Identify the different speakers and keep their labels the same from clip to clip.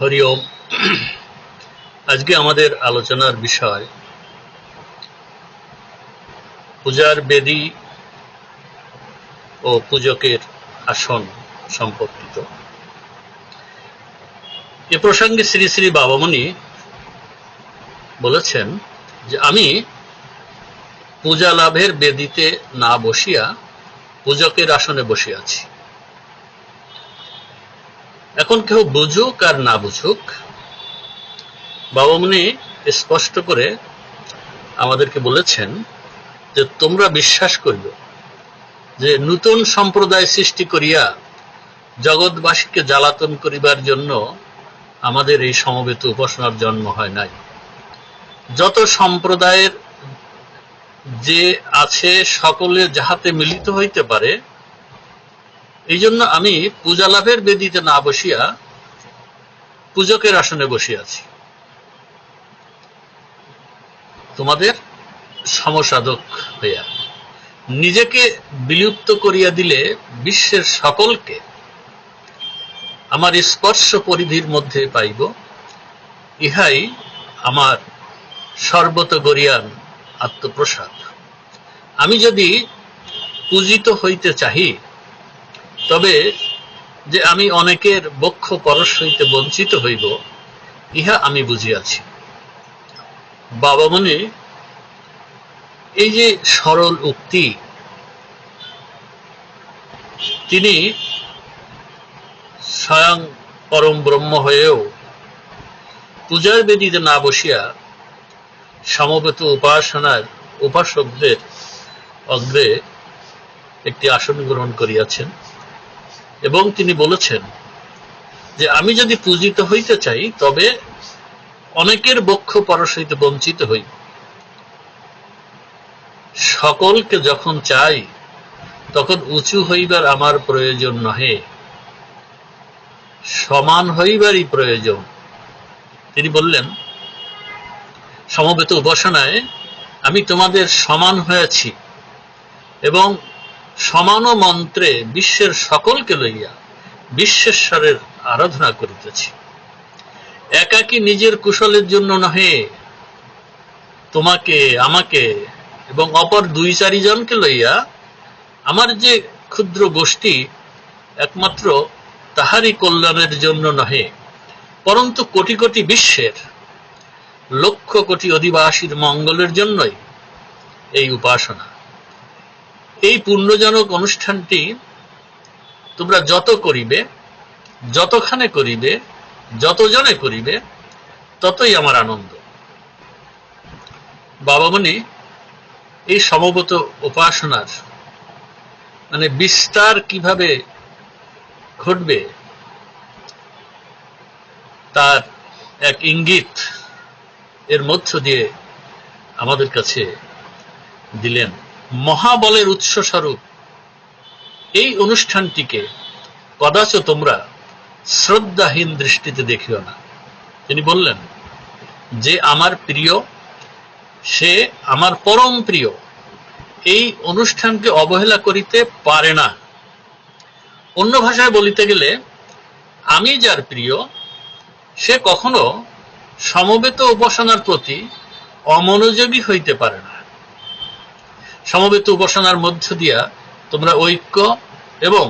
Speaker 1: হরি ওম আজকে আমাদের আলোচনার বিষয় পূজার বেদী ও পূজকের আসন সম্পর্কিত। এ প্রসঙ্গে শ্রী শ্রী বাবামণি বলেছেন যে আমি পূজা লাভের বেদিতে না বসিয়া পূজকের আসনে বসিয়াছি আছি। এখন কেউ বুঝুক আর না বুঝুক বাবামণি স্পষ্ট করে আমাদেরকে বলেছেন যে তোমরা বিশ্বাস করিল যে নূতন সম্প্রদায় সৃষ্টি করিয়া জগৎবাসীকে জ্বালাতন করিবার জন্য আমাদের এই সমবেত উপাসনার জন্ম হয় নাই। যত সম্প্রদায়ের যে আছে, সকলে যাহাতে মিলিত হইতে পারে এই জন্য আমি পূজা লাভের বেদিতে না বসিয়া পূজকের আসনে বসিয়াছি তোমাদের সমসাধক হইয়া নিজেকে বিলুপ্ত করিয়া দিলে বিশ্বের সকলকে আমার স্পর্শ পরিধির মধ্যে পাইব, ইহাই আমার সর্বত গরিয়ান আত্মপ্রসাদ। আমি যদি পূজিত হইতে চাহি তবে যে আমি অনেকের বক্ষ পরশ হইতে বঞ্চিত হইব, ইহা আমি বুঝিয়াছি। বাবামণি এই যে সরল উক্তি, তিনি স্বয়ং পরম ব্রহ্ম হয়েও পূজার বেদিতে না বসিয়া সমবেত উপাসনার উপাসকদের অগ্রে একটি আসন গ্রহণ করিয়াছেন। এবং তিনি বলেছেন যে আমি যদি পূজিত হইতে চাই, তবে অনেকের বক্ষ পরশ হইতে বঞ্চিত হই। সকলকে যখন চাই, তখন উঁচু হইবার আমার প্রয়োজন নহে। সমান হইবারই প্রয়োজন। তিনি বললেন, সমবেত উপাসনায় আমি তোমাদের সমান হয়েছি এবং সমান মন্ত্রে বিশ্বের সকলকে লইয়া বিশ্বেশ্বরের আরাধনা করিতেছি। একাকি নিজের কুশলের জন্য নহে, তোমাকে, আমাকে এবং অপর দুই চারিজনকে লইয়া আমার যে ক্ষুদ্র গোষ্ঠী একমাত্র তাহারই কল্যাণের জন্য নহে, পরন্তু কোটি কোটি বিশ্বের, লক্ষ কোটি অধিবাসীর মঙ্গলের জন্যই এই উপাসনা। এই পুণ্যজনক অনুষ্ঠানটি তোমরা যত করিবে, যতখানে করিবে, যতজনে করিবে, ততই আমার আনন্দ। বাবামণি, এই সমবত উপাসনার মানে বিস্তার কীভাবে ঘটবে, তার এক ইঙ্গিত এর মধ্য দিয়ে আমাদের কাছে দিলেন। মহাবলের উৎস স্বরূপ এই অনুষ্ঠানটিকে কদাচ তোমরা শ্রদ্ধাহীন দৃষ্টিতে দেখিও না। তিনি বললেন, যে আমার প্রিয়, সে আমার পরম প্রিয়, এই অনুষ্ঠানকে অবহেলা করিতে পারে না। অন্য ভাষায় বলিতে গেলে, আমি যার প্রিয়, সে কখনো সমবেত উপাসনার প্রতি অমনোযোগী হইতে পারে না। সমবেত উপাসনার মধ্য দিয়া তোমরা ঐক্য এবং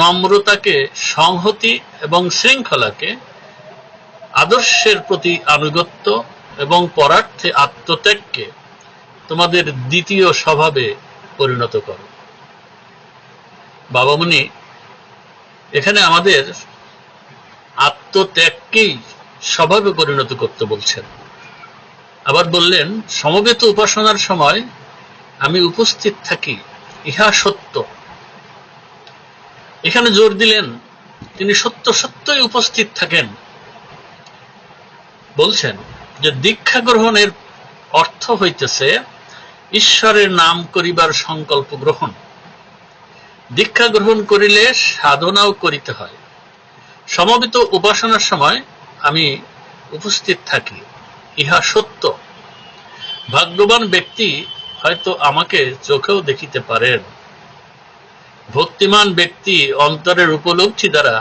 Speaker 1: নম্রতাকে, সংহতি এবং শৃঙ্খলাকে আদর্শের প্রতি আনুগত্য এবং পরার্থে আত্মত্যাগকে তোমাদের দ্বিতীয় স্বভাবে পরিণত করো। বাবামণি এখানে আমাদের আত্মত্যাগকেই স্বভাবে পরিণত করতে বলছেন। আবার বললেন, সমবেত উপাসনার সময় আমি উপস্থিত থাকি, ইহা সত্য। এখানে জোর দিলেন, তিনি সত্য সত্যই উপস্থিত থাকেন। বলছেন যে দীক্ষা গ্রহণের অর্থ হইতেছে ঈশ্বরের নাম করিবার সংকল্প গ্রহণ। দীক্ষা গ্রহণ করিলে সাধনাও করিতে হয়। সমবেত উপাসনার সময় আমি উপস্থিত থাকি, ইহা সত্য। ভাগ্যবান ব্যক্তি হয়তো আমাকে চোখেও দেখিতে পারেন। ভক্তিমান ব্যক্তি অন্তরের উপলব্ধি দ্বারা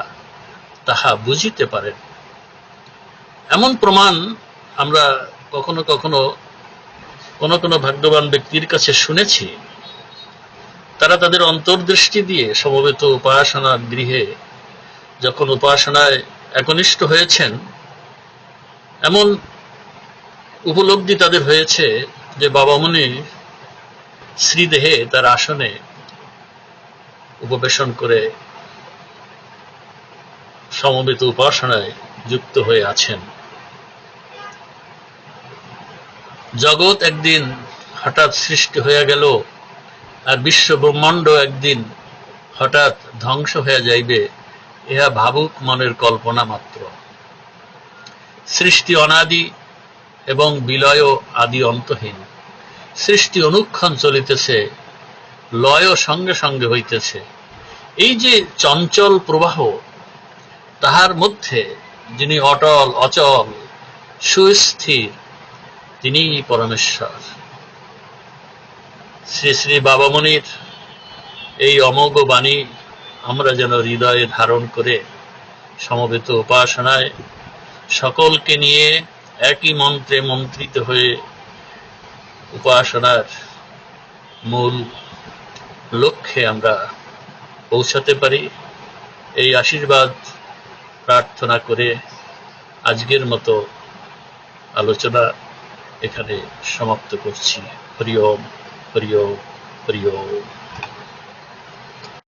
Speaker 1: তাহা বুঝিতে পারেন। এমন প্রমাণ আমরা কখনো কখনো কোন কোন ভাগ্যবান ব্যক্তির কাছে শুনেছি। তারা তাদের অন্তর্দৃষ্টি দিয়ে সমবেত উপাসনার গৃহে যখন উপাসনায় একনিষ্ঠ হয়েছেন, এমন উপলব্ধি তাদের হয়েছে যে বাবা মুনি শ্রীদেহে তার আসনে উপবেশন করে সমবেত উপাসনায় যুক্ত হয়ে আছেন। জগৎ একদিন হঠাৎ সৃষ্টি হয়ে গেল আর বিশ্ব ব্রহ্মাণ্ড একদিন হঠাৎ ধ্বংস হয়ে যাইবে, ইহা ভাবুক মনের কল্পনা মাত্র। সৃষ্টি অনাদি এবং বিলয় আদি অন্তহীন। সৃষ্টি অনুক্ষণ চলিতেছে লয় সঙ্গে সঙ্গে হইতেছে। এই যে চঞ্চল প্রবাহ, তাহার মধ্যে যিনি অটল, অচল, সুস্থির, তিনি পরমেশ্বর। শ্রী শ্রী বাবামণির এই অমোঘ বাণী আমরা যেন হৃদয়ে ধারণ করে সমবেত উপাসনায় সকলকে নিয়ে একই মন্ত্রে মন্ত্রিত হয়ে উপাসনার মূল লক্ষ্যে আমরা পৌঁছাতে পারি। এই আশীর্বাদ, প্রার্থনা করে আজকের মতো আলোচনা এখানে সমাপ্ত করছি। হরিওম হরিওম হরি ওম হরি ওম।